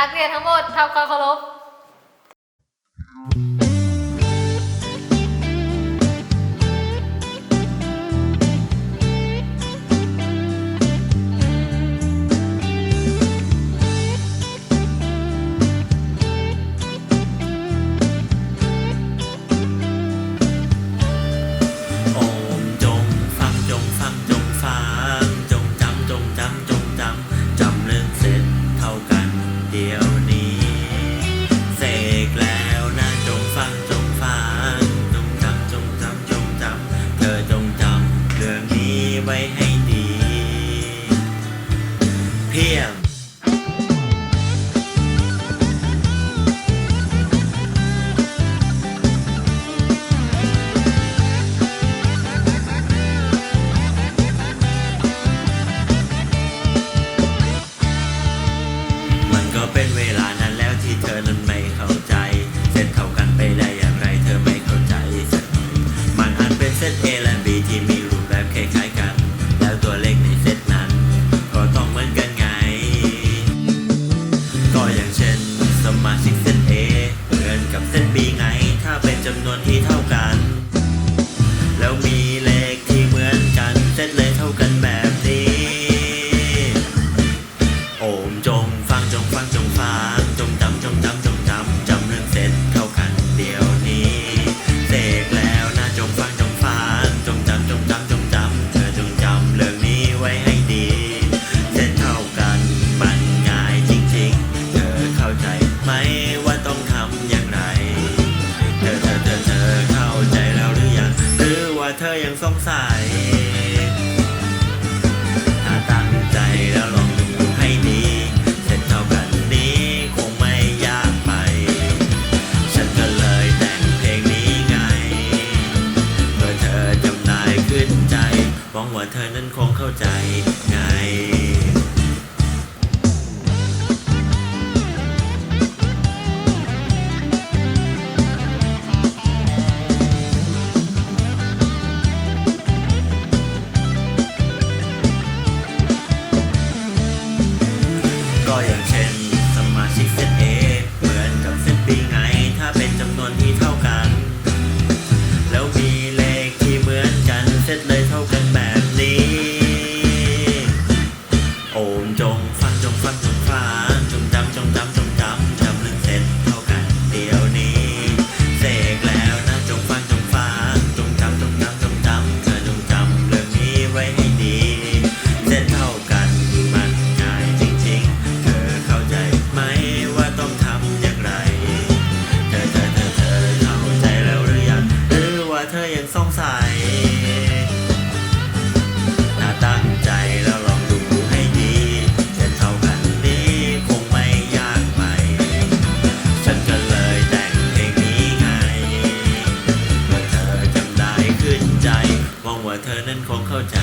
นักเรียนทั้งหมดทำความเคารพ เธอยังสงสัย ถ้าตั้งใจแล้วลองดูให้ดี เสร็จเท่ากันนี้คงไม่ยากไป ฉันก็เลยแต่งเพลงนี้ไง เมื่อเธอจำนายขึ้นใจ หวังว่าเธอนั้นคงเข้าใจไง หัวเธอนั่นคงเข้าใจ